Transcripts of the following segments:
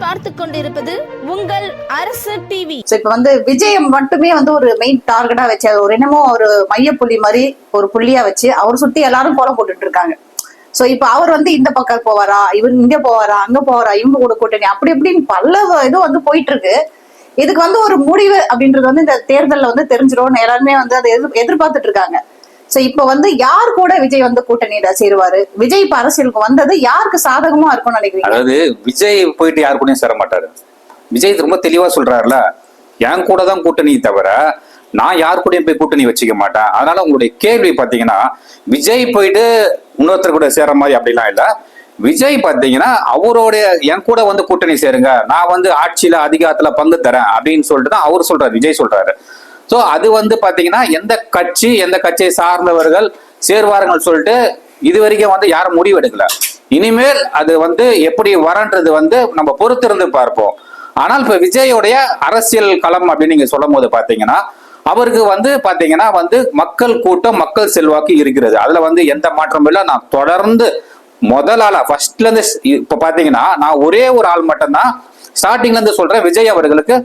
பார்த்து கொண்டிருப்பது உங்கள் அரசு டிவி இப்ப இப்போ வந்து விஜயம் மட்டுமே வந்து ஒரு மெயின் டார்கெட்டா வச்சு ஒரு என்னமோ ஒரு மையப்புள்ளி மாதிரி ஒரு புள்ளியா வச்சு அவர் சுத்தி எல்லாரும் கோலம் போட்டுட்டு இருக்காங்க ஸோ இப்போ அவர் வந்து இந்த பக்கம் போவாரா இவர் இங்க போவாரா அங்க போவாரா இவங்க கூட கூட்டணி அப்படி இப்படின்னு பல இது வந்து போயிட்டு இருக்கு இதுக்கு வந்து ஒரு முடிவு அப்படின்றது வந்து இந்த தேர்தல்ல வந்து தெரிஞ்சிடும் எல்லாருமே வந்து அதை எதிர் எதிர்பார்த்துட்டு இருக்காங்க சோ இப்ப வந்து யார் கூட விஜய் வந்து கூட்டணியில சேருவாரு? விஜய் இப்ப அரசியலுக்கு வந்தது யாருக்கு சாதகமா இருக்கும்னு நினைக்கிறீங்க? அதாவது விஜய் போயிட்டு யாரு கூடயும் சேர மாட்டாரு. விஜய் ரொம்ப தெளிவா சொல்றாருல என் கூட தான் கூட்டணி தவிர நான் யார் கூடயும் போய் கூட்டணி வச்சுக்க மாட்டேன். அதனால உங்களுடைய கேள்வி பாத்தீங்கன்னா விஜய் போயிட்டு இன்னொருத்தர் கூட சேர மாதிரி அப்படிலாம் இல்ல. விஜய் பாத்தீங்கன்னா அவருடைய என் கூட வந்து கூட்டணி சேருங்க நான் வந்து ஆட்சியில அதிகாரத்துல பங்கு தரேன் அப்படின்னு சொல்லிட்டு தான் அவர் சொல்றாரு விஜய் சொல்றாரு. ஸோ அது வந்து பார்த்தீங்கன்னா எந்த கட்சி எந்த கட்சியை சார்ந்தவர்கள் சேர்வார்கள் சொல்லிட்டு இது வரைக்கும் வந்து யாரும் முடிவு எடுக்கல இனிமேல் அது வந்து எப்படி வரன்றது வந்து நம்ம பொறுத்திருந்து பார்ப்போம். ஆனால் இப்போ விஜயோடைய அரசியல் களம் அப்படின்னு நீங்கள் சொல்லும் போது பார்த்தீங்கன்னா அவருக்கு வந்து பார்த்தீங்கன்னா வந்து மக்கள் கூட்டம் மக்கள் செல்வாக்கு இருக்கிறது. அதில் வந்து எந்த மாற்றமும் இல்லை. நான் தொடர்ந்து முதல் ஆளா ஃபர்ஸ்ட்ல இருந்து நான் ஒரே ஒரு ஆள் மட்டும்தான் ஸ்டார்டிங்ல இருந்து சொல்றேன். விஜய் அவர்களுக்கு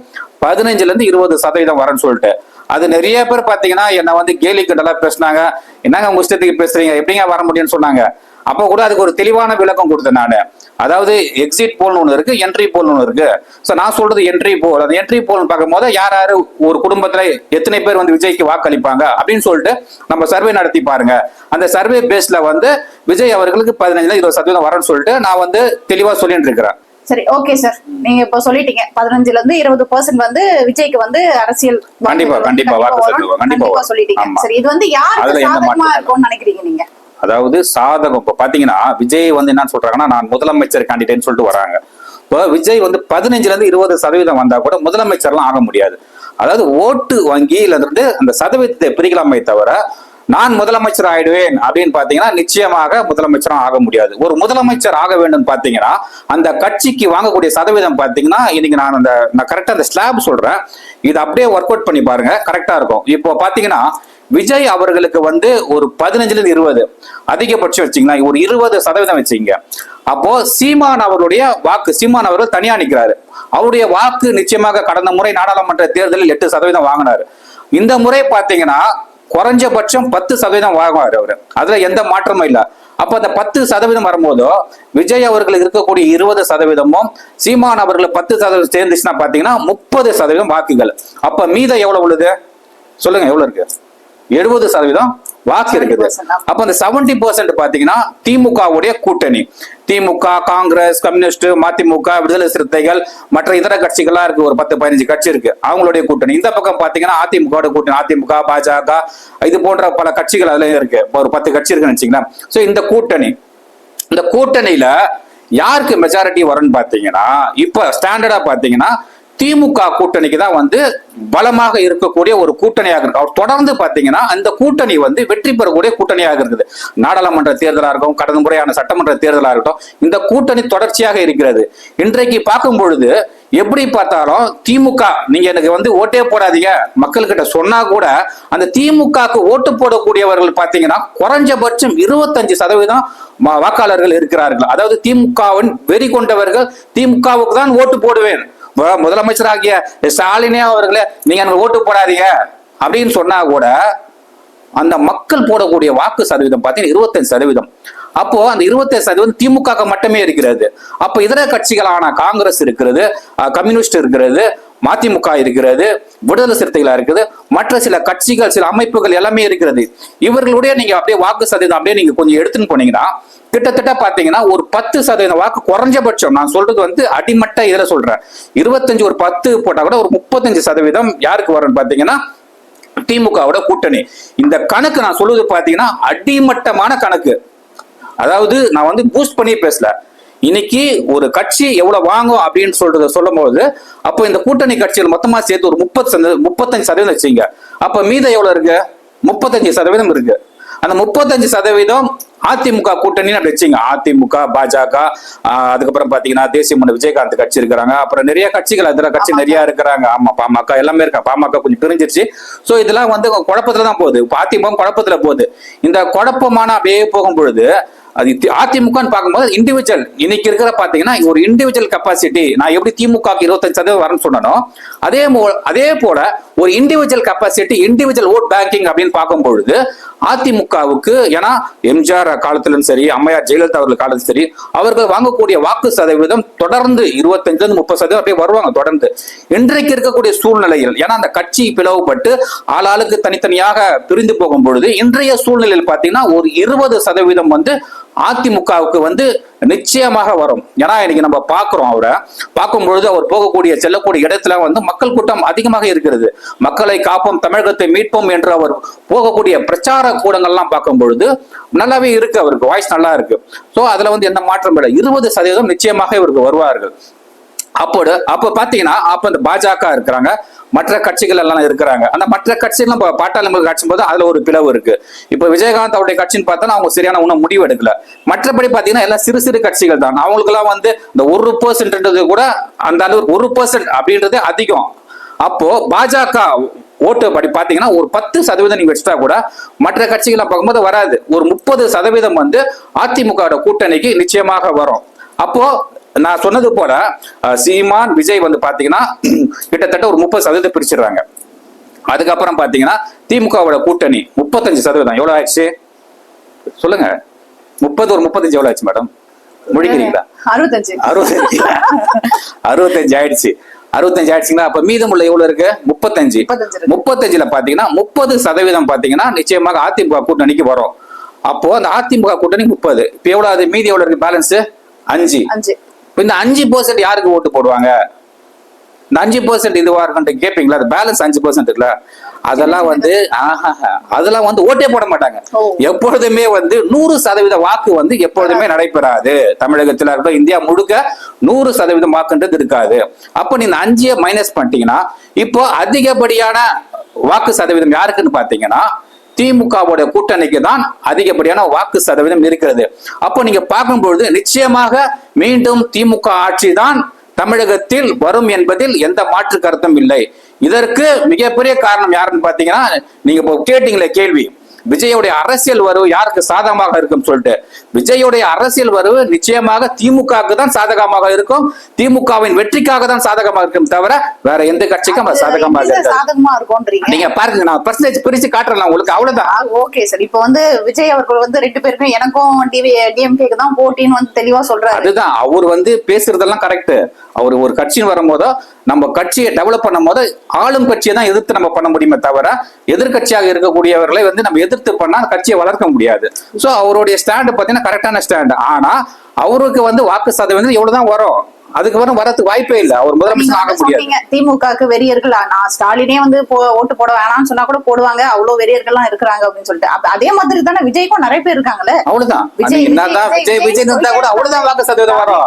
பதினஞ்சுல இருந்து இருபது சதவீதம் வரேன்னு சொல்லிட்டு. அது நிறைய பேர் பார்த்தீங்கன்னா என்னை வந்து கேலி கிண்டலா பேசுனாங்க. என்னங்க உங்க இஷ்டத்துக்கு பேசுறீங்க? எப்படிங்க வர முடியும்னு சொன்னாங்க. அப்போ கூட அதுக்கு ஒரு தெளிவான விளக்கம் கொடுத்தேன் நான். அதாவது எக்ஸிட் போல்னு ஒன்று இருக்கு என்ட்ரி போல்னு ஒன்று இருக்கு. ஸோ நான் சொல்றது என்ட்ரி போல் அந்த என்ட்ரி போல்னு பார்க்கும்போது யார் யாரு ஒரு குடும்பத்துல எத்தனை பேர் வந்து விஜய்க்கு வாக்களிப்பாங்க அப்படின்னு சொல்லிட்டு நம்ம சர்வே நடத்தி பாருங்க. அந்த சர்வே பேஸ்ல வந்து விஜய் அவர்களுக்கு பதினஞ்சுல இருபது சதவீதம் வரேன்னு சொல்லிட்டு நான் வந்து தெளிவாக சொல்லிட்டு இருக்கிறேன். சரி ஓகே சார் நீங்க இப்போ சொல்லிட்டீங்க. பதினஞ்சுல இருந்து இருபது பர்சன்ட் வந்து விஜய்க்கு வந்து அரசியல் கண்டிப்பா, கண்டிப்பா, கண்டிப்பா. சொல்லிட்டீங்க. சரி இது வந்து யாருக்கு சாதகமா இருக்கும்னு நினைக்கிறீங்க நீங்க? அதாவது சாதகம் இப்போ பாத்தீங்கன்னா விஜய் வந்து என்ன சொல்றாங்கன்னா நான் முதலமைச்சர் கேண்டிடேட்னு சொல்லிட்டு வராங்க. இப்போ விஜய் வந்து பதினஞ்சுல இருந்து இருபது சதவீதம் வந்தா கூட முதலமைச்சர்லாம் ஆக முடியாது. அதாவது ஓட்டு வங்கியில இருந்து அந்த சதவீதத்தை பிரிக்கலாமே தவிர நான் முதலமைச்சர் ஆயிடுவேன் அப்படின்னு பாத்தீங்கன்னா நிச்சயமாக முதலமைச்சரும் ஆக முடியாது. ஒரு முதலமைச்சர் ஆக வேண்டும் பாத்தீங்கன்னா அந்த கட்சிக்கு வாங்கக்கூடிய சதவீதம் பாத்தீங்கன்னா இன்னைக்கு நான் அந்த நான் கரெக்டா அந்த ஸ்லாப் சொல்றேன். இது அப்படியே ஒர்க் அவுட் பண்ணி பாருங்க கரெக்டா இருக்கும். இப்போ பாத்தீங்கன்னா விஜய் அவர்களுக்கு வந்து ஒரு பதினஞ்சுல இருந்து இருபது. அதிகபட்சம் வச்சீங்கன்னா ஒரு இருபது சதவீதம் வச்சீங்க. அப்போ சீமான் அவருடைய வாக்கு சீமான் அவர்கள் தனியா நிக்கிறாரு. அவருடைய வாக்கு நிச்சயமாக கடந்த முறை நாடாளுமன்ற தேர்தலில் எட்டு சதவீதம் வாங்கினாரு. இந்த முறை பாத்தீங்கன்னா குறைஞ்சபட்சம் பத்து சதவீதம் வாங்குவார் அவர். அதுல எந்த மாற்றமும் இல்ல. அப்ப அந்த பத்து சதவீதம் வரும்போதோ விஜய் அவர்களுக்கு இருக்கக்கூடிய இருபது சதவீதமும் சீமான் அவர்கள் பத்து சதவீதம் சேர்ந்துச்சுன்னா பாத்தீங்கன்னா முப்பது சதவீதம் வாக்குகள். அப்ப மீதம் எவ்வளவு உள்ளது? சொல்லுங்க எவ்வளவு இருக்கு? எழுபது சதவீதம் வாக்கு இருக்குது. 70% அப்ப அந்த செவன்டி பர்சன்ட் பாத்தீங்கன்னா திமுகவுடைய கூட்டணி. திமுக காங்கிரஸ் கம்யூனிஸ்ட் மதிமுக விடுதலை சிறுத்தைகள் மற்ற இதர கட்சிகள்லாம் இருக்கு. ஒரு பத்து பதினஞ்சு கட்சி இருக்கு. அவங்களுடைய கூட்டணி. இந்த பக்கம் பாத்தீங்கன்னா அதிமுக கூட்டணி அதிமுக பாஜக இது போன்ற பல கட்சிகள் அதுல இருக்கு. ஒரு பத்து கட்சி இருக்குன்னு வச்சுங்களேன் சோ இந்த கூட்டணி. இந்த கூட்டணியில யாருக்கு மெஜாரிட்டி வரும்னு பாத்தீங்கன்னா இப்ப ஸ்டாண்டர்டா பாத்தீங்கன்னா திமுக கூட்டணிக்கு தான் வந்து பலமாக இருக்கக்கூடிய ஒரு கூட்டணியாக இருக்கு. அவர் தொடர்ந்து பாத்தீங்கன்னா அந்த கூட்டணி வந்து வெற்றி பெறக்கூடிய கூட்டணியாக இருக்குது. நாடாளுமன்ற தேர்தலா இருக்கும் கடந்த முறையான சட்டமன்ற தேர்தலா இருக்கட்டும் இந்த கூட்டணி தொடர்ச்சியாக இருக்கிறது. இன்றைக்கு பார்க்கும் பொழுது எப்படி பார்த்தாலும் திமுக நீங்க எனக்கு வந்து ஓட்டே போடாதீங்க. மக்கள்கிட்ட சொன்னா கூட அந்த திமுகக்கு ஓட்டு போடக்கூடியவர்கள் பாத்தீங்கன்னா குறைஞ்சபட்சம் இருபத்தஞ்சு சதவீதம் வாக்காளர்கள் இருக்கிறார்கள். அதாவது திமுகவின் வெறி கொண்டவர்கள் திமுகவுக்கு தான் ஓட்டு போடுவேன். முதலமைச்சராகிய ஸ்டாலினே அவர்களே நீங்க எனக்கு ஓட்டு போடாதீங்க. அப்படின்னு சொன்னா கூட அந்த மக்கள் போடக்கூடிய வாக்கு சதவீதம் பார்த்தீங்கன்னா இருபத்தஞ்சு சதவீதம். அப்போ அந்த இருபத்தஞ்சு சதவீதம் திமுக மட்டுமே இருக்கிறது. அப்ப இதர கட்சிகளான காங்கிரஸ் இருக்கிறது கம்யூனிஸ்ட் இருக்கிறது மதிமுக இருக்கிறது விடுதலை சிறுத்தைகளா இருக்குது மற்ற சில கட்சிகள் சில அமைப்புகள் எல்லாமே இருக்கிறது. இவர்களுடைய நீங்க அப்படியே வாக்கு சதவீதம் அப்படியே நீங்க கொஞ்சம் எடுத்துன்னு போனீங்கன்னா கிட்டத்தட்ட பாத்தீங்கன்னா ஒரு பத்து சதவீதம் வாக்கு குறைஞ்சபட்சம். நான் சொல்றது வந்து அடிமட்ட இதுல சொல்றேன். இருபத்தஞ்சு ஒரு பத்து போட்டா கூட ஒரு முப்பத்தஞ்சு சதவீதம் யாருக்கு வரும்னு பாத்தீங்கன்னா திமுகவோட கூட்டணி. இந்த கணக்கு நான் சொல்லுவது பாத்தீங்கன்னா அடிமட்டமான கணக்கு. அதாவது நான் வந்து பூஸ்ட் பண்ணி பேசல. இன்னைக்கு ஒரு கட்சி எவ்வளவு வாங்கும் அப்படின்னு சொல்றத சொல்லும் போது அப்போ இந்த கூட்டணி கட்சிகள் மொத்தமா சேர்த்து ஒரு முப்பது முப்பத்தஞ்சு சதவீதம் வச்சுங்க. அப்ப மீதம் எவ்வளவு இருக்கு? முப்பத்தஞ்சு சதவீதம் இருக்கு. அந்த முப்பத்தஞ்சு சதவீதம் அதிமுக கூட்டணின்னு அப்படி வச்சுங்க. அதிமுக பாஜக அதுக்கப்புறம் பாத்தீங்கன்னா தேசிய முன்ன விஜயகாந்த் கட்சி இருக்கிறாங்க. அப்புறம் நிறைய கட்சிகள் அதில் கட்சி நிறைய இருக்கிறாங்க. ஆமா பாமக எல்லாமே இருக்கா? பாமக கொஞ்சம் பிரிஞ்சிருச்சு. சோ இதெல்லாம் வந்து குழப்பத்துல தான் போகுது. இப்ப அதிமுக குழப்பத்துல போகுது. இந்த குழப்பமான அப்படியே போகும் பொழுது அது அதிமுகன்னு பார்க்கும்போது இண்டிவிஜுவல் இன்னைக்கு இருக்கிற பாத்தீங்கன்னா ஒரு இண்டிவிஜுவல் கெப்பாசிட்டி நான் எப்படி திமுக இருபத்தஞ்சு சதவீதம் வரேன்னு சொன்னனோ அதே அதே போல ஒரு இண்டிவிஜுவல் கெப்பாசிட்டி இண்டிவிஜுவல் ஓட் பேங்கிங் அப்படின்னு பார்க்கும் பொழுது அதிமுகவுக்கு ஏன்னா எம்ஜிஆர் காலத்திலும் சரி அம்மையார் ஜெயலலிதா அவர்கள் காலத்திலும் சரி அவர்கள் வாங்கக்கூடிய வாக்கு சதவீதம் தொடர்ந்து இருபத்தஞ்சு முப்பது சதவீதம் அப்படியே வருவாங்க தொடர்ந்து. இன்றைக்கு இருக்கக்கூடிய சூழ்நிலையில் ஏன்னா அந்த கட்சி பிளவுபட்டு ஆளாளுக்கு தனித்தனியாக பிரிந்து போகும் பொழுது இன்றைய சூழ்நிலையில் பார்த்தீங்கன்னா ஒரு இருபது சதவீதம் வந்து அதிமுகவுக்கு வந்து நிச்சயமாக வரும். ஏன்னா இன்னைக்கு நம்ம பார்க்குறோம் அவரை. பார்க்கும் பொழுது அவர் போகக்கூடிய செல்லக்கூடிய இடத்துல வந்து மக்கள் கூட்டம் அதிகமாக இருக்கிறது. மக்களை காப்போம் தமிழகத்தை மீட்போம் என்று அவர் போகக்கூடிய பிரச்சார கூடங்கள்லாம் பார்க்கும் பொழுது நல்லாவே இருக்கு அவருக்கு வாய்ஸ் நல்லா இருக்கு. ஸோ அதுல வந்து எந்த மாற்றம் இல்லை. இருபது சதவீதம் நிச்சயமாக இவருக்கு வருவார்கள். அப்போது அப்போ பாத்தீங்கன்னா அப்ப இந்த பாஜக இருக்கிறாங்க மற்ற கட்சிகள் எல்லாம் இருக்கிறாங்க. அந்த மற்ற கட்சிகள் நம்ம பாட்டாளி மக்கள் கட்சி போது அதுல ஒரு பிளவு இருக்கு. இப்ப விஜயகாந்த் அவருடைய கட்சின்னு பார்த்தா அவங்க சரியான ஒன்றும் முடிவு எடுக்கல. மற்றபடி பாத்தீங்கன்னா எல்லாம் சிறு சிறு கட்சிகள் தான். அவங்களுக்கு எல்லாம் வந்து இந்த ஒரு பர்சன்ட்ன்றது கூட அந்த அளவு ஒரு பர்சன்ட் அப்படின்றது அதிகம். அப்போ பாஜக ஓட்டு படி பாத்தீங்கன்னா ஒரு பத்து சதவீதம் நீங்க வச்சுட்டா கூட மற்ற கட்சிகளை பார்க்கும்போது வராது. ஒரு முப்பது சதவீதம் வந்து அதிமுக கூட்டணிக்கு நிச்சயமாக வரும். அப்போ நான் சொன்னது போல சீமான் விஜய் வந்து பாத்தீங்கன்னா கிட்டத்தட்ட ஒரு முப்பது சதவீதம் பிரிச்சிடுறாங்க. அதுக்கப்புறம் பாத்தீங்கன்னா திமுகவோட கூட்டணி முப்பத்தஞ்சு சதவீதம். எவ்வளவு ஆயிடுச்சு? சொல்லுங்க. முப்பது ஒரு முப்பத்தஞ்சு எவ்வளவு ஆச்சு மேடம்? முடிக்கிறீங்களா? அறுபத்தஞ்சு. அறுபத்தஞ்சு. அறுபத்தஞ்சு ஆயிடுச்சு. அறுபத்தஞ்சு ஆயிடுச்சுங்களா? அப்ப மீதமுள்ள எவ்வளவு இருக்கு? முப்பத்தஞ்சு. முப்பத்தஞ்சுல பாத்தீங்கன்னா முப்பது சதவீதம் பாத்தீங்கன்னா நிச்சயமாக அதிமுக கூட்டணிக்கு வரும். அப்போ அந்த அதிமுக கூட்டணி முப்பது. இப்ப எவ்வளவு அது? மீதி எவ்வளவு இருக்கு? பேலன்ஸ் அஞ்சு. இந்த அஞ்சு பர்சன்ட் யாருக்கு ஓட்டு போடுவாங்க? இந்த அஞ்சு பர்சன்ட் இதுவா இருக்குன்ட்டு கேட்பீங்களா அது பேலன்ஸ் அஞ்சு பர்சன்ட் இருக்குல்ல? அதெல்லாம் வந்து அதெல்லாம் வந்து ஓட்டே போட மாட்டாங்க. எப்பொழுதுமே வந்து நூறு சதவீத வாக்கு வந்து எப்பொழுதுமே நடைபெறாது. தமிழகத்துல இருக்கட்டும் இந்தியா முழுக்க நூறு சதவீதம் வாக்குன்றது இருக்காது. அப்போ நீங்க அஞ்சைய மைனஸ் பண்ணிட்டீங்கன்னா இப்போ அதிகப்படியான வாக்கு சதவீதம் யாருக்குன்னு பாத்தீங்கன்னா திமுகவோட கூட்டணிக்கு தான் அதிகப்படியான வாக்கு சதவீதம் இருக்கிறது. அப்போ நீங்க பார்க்கும் பொழுது நிச்சயமாக மீண்டும் திமுக ஆட்சி தான் தமிழகத்தில் வரும் என்பதில் எந்த மாற்று கருத்தும் இல்லை. இதற்கு மிகப்பெரிய காரணம் யாருன்னு பாத்தீங்கன்னா நீங்க இப்போ கேட்டீங்களே கேள்வி. விஜயோடைய அரசியல் வரவு யாருக்கு சாதகமாக இருக்கும் சொல்லிட்டு. விஜயோடைய அரசியல் வரவு நிச்சயமாக திமுகவுக்கு தான் சாதகமாக இருக்கும். திமுகவின் வெற்றிக்காக தான் சாதகமாக இருக்கும் தவிர வேற எந்த கட்சிக்கும் அது சாதகமாக சாதகமா இருக்கும்ன்றீங்க? நீங்க பாருங்க நான் பர்சன்டேஜ் பிரிச்சு காட்டுறேன் உங்களுக்கு. அவ்வளவுதான். ஓகே சார் இப்போ வந்து விஜய் அவர்கள் வந்து ரெண்டு பேருக்கும் எனக்கும் டிவி டிஎம்கேக்கு தான் போட்டின்னு வந்து தெளிவா சொல்றாரு. அதுதான் அவர் வந்து பேசுறதெல்லாம் கரெக்ட் அவர் ஒரு கட்சின்னு வரும்போதோ நம்ம கட்சியை டெவலப் பண்ணும் போது ஆளும் கட்சியை தான் எதிர்த்து நம்ம பண்ண முடியுமே தவிர எதிர்க்கட்சியாக இருக்கக்கூடியவர்களை வந்து நம்ம எதிர்த்து பண்ணா கட்சியை வளர்க்க முடியாது. சோ அவருடைய ஸ்டாண்டு பாத்தீங்கன்னா கரெக்டான ஸ்டாண்ட் ஆனா அவருக்கு வந்து வாக்கு சதவீதம் எவ்வளவுதான் வரும்? அதுக்கு வரும் வரதுக்கு வாய்ப்பே இல்லை. அவர் முதலமைச்சர் ஆக முடியாது. திமுகக்கு வெறியர்கள்? நான் ஸ்டாலினே வந்து ஓட்டு போட வேணாம்னு சொன்னா கூட போடுவாங்க. அவ்வளவு வெறியர்கள்லாம் இருக்கிறாங்க அப்படின்னு சொல்லிட்டு. அதே மாதிரி தானே விஜய்க்கும் நிறைய பேர் இருக்காங்கல்ல? அவ்வளவுதான். விஜய், என்னதான் விஜய், விஜய் இருந்தா கூட அவ்வளவுதான் வாக்கு சதவீதம் வரும்.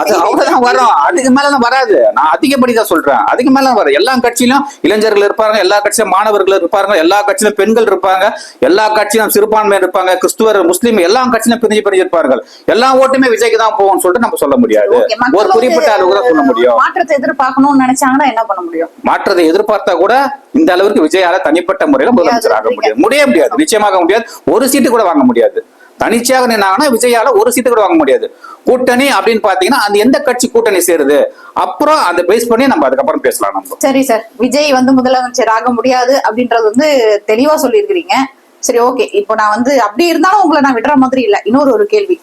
அது அவ்வளவுதான் வரும். அதுக்கு மேலதான் வராது. நான் அதிகப்படி தான் சொல்றேன். அதுக்கு மேல வரும். எல்லா கட்சியிலும் இளைஞர்கள் இருப்பாங்க எல்லா கட்சியிலும் மாணவர்கள் இருப்பாங்க எல்லா கட்சியிலும் பெண்கள் இருப்பாங்க எல்லா கட்சியிலும் சிறுபான்மை இருப்பாங்க கிறிஸ்துவர் முஸ்லீம் எல்லா கட்சியிலும் பிரிஞ்சு பிரிஞ்சு இருப்பார்கள் எல்லா ஓட்டுமே விஜய்க்கு தான் போகும்னு சொல்லிட்டு நம்ம சொல்ல முடியாது. ஒரு குறிப்பிட்ட அளவுக்கு தான் சொல்ல முடியும். மாற்றத்தை எதிர்பார்க்கணும்னு நினைச்சாங்கன்னா என்ன பண்ண முடியும்? மாற்றத்தை எதிர்பார்த்தா கூட இந்த அளவுக்கு விஜயால தனிப்பட்ட முறையில முதலமைச்சர் ஆக முடியாது. முடிய முடியாது. நிச்சயமாக முடியாது. ஒரு சீட்டு கூட வாங்க முடியாது. தனிச்சையாக நின்னாங்கன்னா விஜயால ஒரு சீட்டு கூட வாங்க முடியாது. கூட்டணி அப்படின்னு பாத்தீங்கன்னா அந்த எந்த கட்சி கூட்டணி சேருது? அப்புறம் அந்த பேஸ் பண்ணி நம்ம அதுக்கப்புறம் பேசலாம் நம்ம. சரி சார் விஜய் வந்து முதலமைச்சர் ஆக முடியாது அப்படின்றது வந்து தெளிவா சொல்லியிருக்கிறீங்க. சரி ஓகே இப்போ நான் வந்து அப்படி இருந்தாலும் உங்களை நான் விடுற மாதிரி இல்ல. இன்னொரு ஒரு கேள்வி.